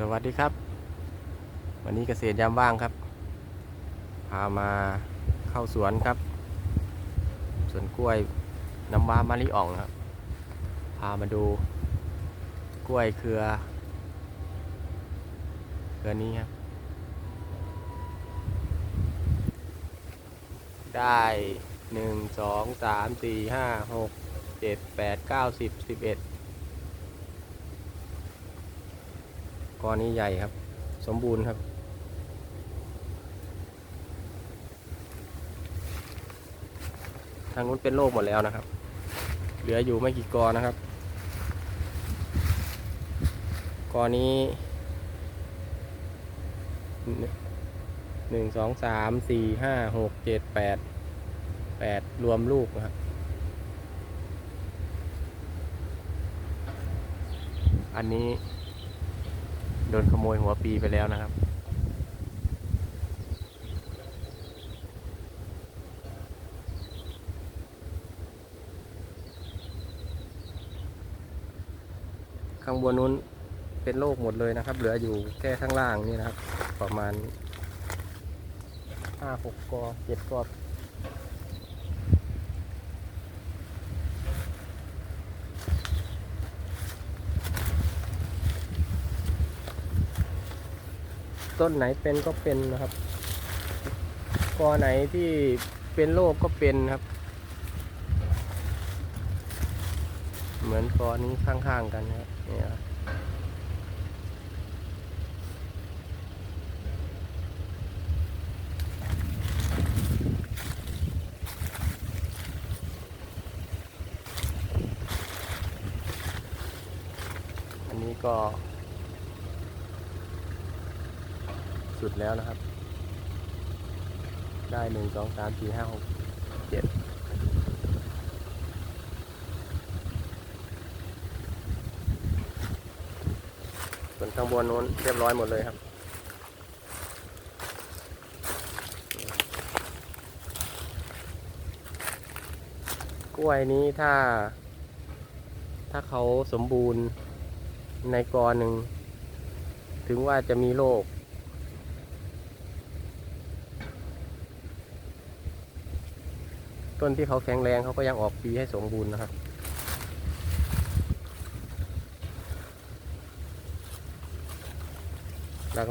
สวัสดีครับ วันนี้เกษตรยามว่างครับ พามาเข้าสวนครับ สวนกล้วยน้ำว้ามะลิอ่องครับ พามาดู กล้วยเครือ เครือนี้ครับ ได้หนึ่งสองสามสี่ห้าหกเจ็ดแปดเก้าสิบสิบเอ็ด กอนี้ใหญ่ครับ สมบูรณ์ครับทางนู้นเป็นโรคหมดแล้วนะครับ เหลืออยู่ไม่กี่กอนะครับ กอนี้หนึ่งสองสามสี่ห้าหกเจ็ดแปดแปดรวมลูกนะครับ อันนี้ ดนขโมยหัวปีไปแล้วนะครับ ข้างบนนู้นเป็นโรคหมดเลยนะครับ เหลืออยู่แค่ข้างล่างนี่นะครับ ประมาณห้าหกกอเจ็ดกอ ต้นไหนเป็นก็เป็นนะครับ กอไหนที่เป็นโรคก็เป็นครับ เหมือนกอนี้ข้างๆกันนะครับเนี่ยครับอันนี้ก็ สุดแล้วนะครับ ได้หนึ่งสองสามสี่ห้าหกเจ็ดส่วนข้างบนนู้นเรียบร้อยหมดเลยครับกล้วยนี้ถ้า ถ้าเขาสมบูรณ์ในกอหนึ่ง ถึงว่าจะมีโรค ต้นที่เขาแข็งแรงเขาก็ยังออกปีให้สมบูรณ์นะครับ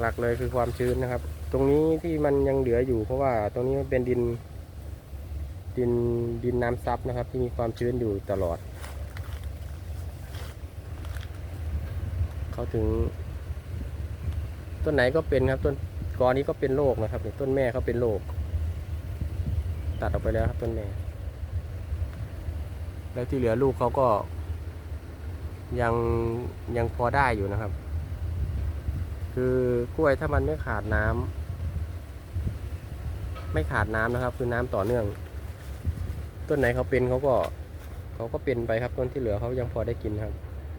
หลักๆเลยคือความชื้นนะครับ ตรงนี้ที่มันยังเหลืออยู่เพราะว่าตรงนี้มันเป็นดิน ดินดินน้ำซับนะครับ ที่มีความชื้นอยู่ตลอด เขาถึง ต้นไหนก็เป็นครับต้นกอนี้ก็เป็นโรคนะครับต้นแม่เขาเป็นโรค ตัดออกไปแล้วครับต้นแม่ แล้วที่เหลือลูกเขาก็ ยังยังพอได้อยู่นะครับ คือกล้วยถ้ามันไม่ขาดน้ำไม่ขาดน้ำนะครับ คือน้ำต่อเนื่อง ต้นไหนเขาเป็นเขาก็เขาก็เป็นไปครับต้นที่เหลือเขายังพอได้กินครับ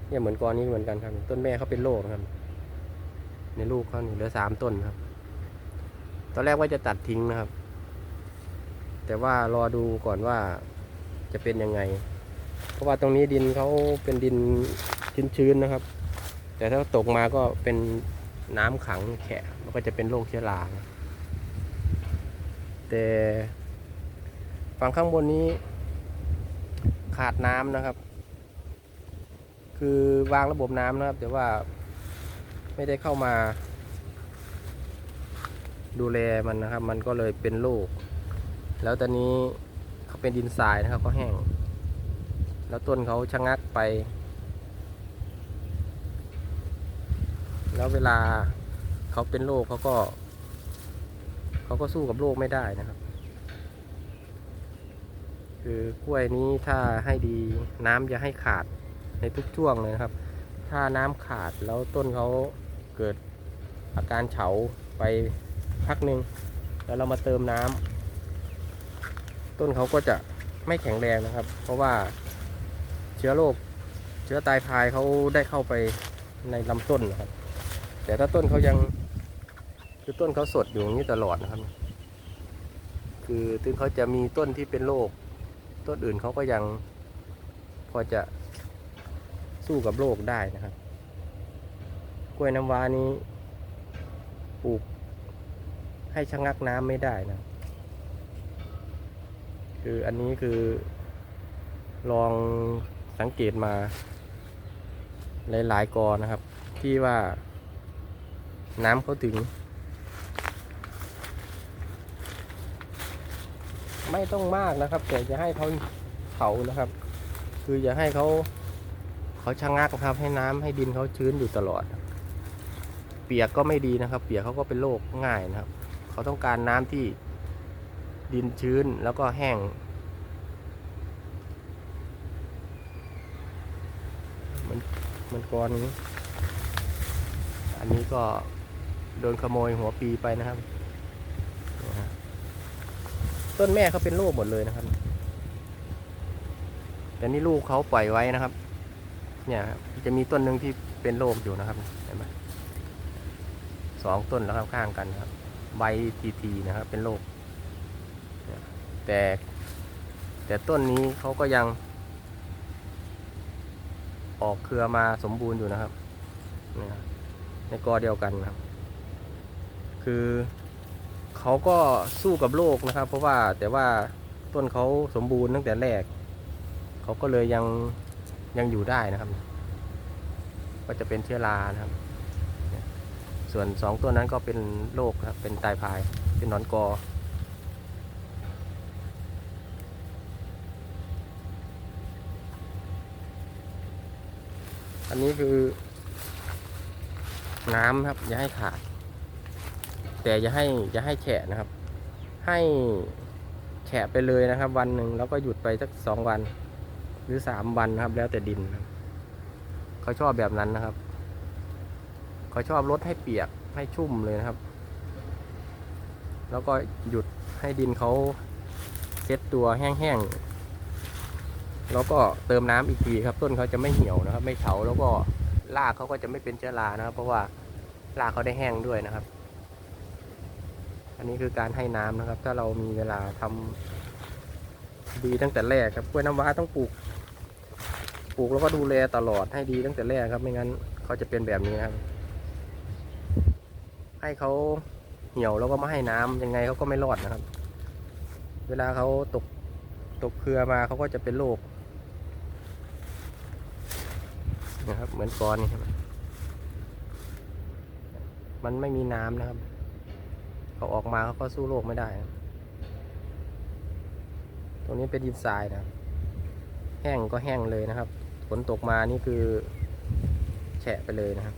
เนี่ยเหมือนกรนี้เหมือนกันครับ ต้นแม่เขาเป็นโรคครับ ในลูกเขาเหลือสามต้นครับ ตอนแรกว่าจะตัดทิ้งนะครับ แต่ว่ารอดูก่อนว่าจะเป็นยังไง เพราะว่าตรงนี้ดินเขาเป็นดินชื้นๆนะครับ แต่ถ้าตกมาก็เป็นน้ำขังแฉะมันก็จะเป็นโรคเชื้อราแต่ฝั่งข้างบนนี้ขาดน้ำนะครับ คือวางระบบน้ำนะครับ แต่ว่าไม่ได้เข้ามา ดูแลมันนะครับ มันก็เลยเป็นโรค แล้วตอนนี้เขาเป็นดินทรายนะครับก็แห้ง แล้วต้นเขาชะงักไป แล้วเวลาเขาเป็นโรคเขาก็ เขาก็สู้กับโรคไม่ได้นะครับ คือกล้วยนี้ถ้าให้ดีน้ำจะให้ขาดในทุกช่วงเลยครับ ถ้าน้ำขาดแล้วต้นเขาเกิดอาการเฉาไปพักหนึ่งแล้วเรามาเติมน้ำ ต้นเขาก็จะไม่แข็งแรงนะครับ เพราะว่าเชื้อโรคเชื้อตายพายเขาได้เข้าไปในลำต้นนะครับ แต่ถ้าต้นเขายังคือต้นเขาสดอยู่อย่างนี้ตลอดนะครับ คือถึงเขาจะมีต้นที่เป็นโรคต้นอื่นเขาก็ยังพอจะสู้กับโรคได้นะครับ กล้วยน้ำว้านี้ปลูกให้ชะงักน้ำไม่ได้นะ คืออันนี้คือ ลองสังเกตมา หลาย ๆกอนะครับ ที่ว่าน้ำเขาถึง ไม่ต้องมากนะครับ แต่จะให้เขาเขานะครับ คืออย่าให้เขาเขาชะงักนะครับ ให้น้ำให้ดินเขาชื้นอยู่ตลอด เปียกก็ไม่ดีนะครับ เปียกเขาก็เป็นโรคง่ายนะครับ เขาต้องการน้ำที่ ดินชื้นแล้วก็แห้ง มันมันกรนี้อันนี้ก็โดนขโมยหัวปีไปนะครับ ต้นแม่เขาเป็นโรคหมดเลยนะครับ แต่นี่ลูกเขาปล่อยไว้นะครับ เนี่ยครับจะมีต้นหนึ่งที่เป็นโรคอยู่นะครับเห็นไหมสองต้นแล้วข้างกันนะครับ ใบทีทีๆนะครับ เป็นโรค แต่ แต่ต้นนี้เขาก็ยัง ออกเครือมาสมบูรณ์อยู่นะครับนี่ในกอเดียวกันครับ คือเขาก็สู้กับโรคนะครับ เพราะว่าแต่ว่าต้นเขาสมบูรณ์ตั้งแต่แรกเขาก็เลยยังยังอยู่ได้นะครับ ก็จะเป็นเชื้อรานะครับ ส่วนสองตัวนั้นก็เป็นโรคครับเป็นตายพายเป็นนอนกอ อันนี้คือ น้ำครับ อย่าให้ขาด แต่อย่าให้อย่าให้แฉะนะครับ ให้แฉะไปเลยนะครับ วันหนึ่งแล้วก็หยุดไปสักสองวัน หรือสามวันนะครับ แล้วแต่ดินเขาชอบแบบนั้นนะครับเขาชอบลดให้เปียกให้ชุ่มเลยนะครับ แล้วก็หยุดให้ดินเขาเซ็ตตัวแห้งๆ แล้วก็เติมน้ำอีกทีครับต้นเขาจะไม่เหี่ยวนะครับ ไม่เฉาแล้วก็รากเขาก็จะไม่เป็นเชื้อรานะครับ เพราะว่ารากเขาได้แห้งด้วยนะครับ อันนี้คือการให้น้ำนะครับ ถ้าเรามีเวลาทำดีตั้งแต่แรกครับกล้วยน้ำว้าต้องปลูก ปลูกแล้วก็ดูแลตลอดให้ดีตั้งแต่แรกครับ ไม่งั้นเขาจะเป็นแบบนี้นะครับ ให้เขาเหี่ยวแล้วก็ไม่ให้น้ำยังไงเขาก็ไม่รอดนะครับ เวลาเขาตกตกเครือมาเขาก็จะเป็นโรค นะครับ เหมือนกรนี่ครับ มันไม่มีน้ำนะครับเขาออกมาเขาก็สู้โรคไม่ได้ตรงนี้เป็นดินทรายนะ แห้งก็แห้งเลยนะครับ ฝนตกมานี่คือแฉะไปเลยนะครับ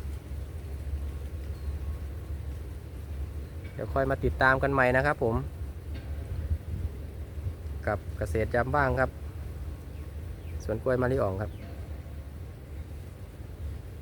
เดี๋ยวค่อยมาติดตามกันใหม่นะครับผม กับเกษตรยามว่างครับ สวนกล้วยมะลิอ่องครับ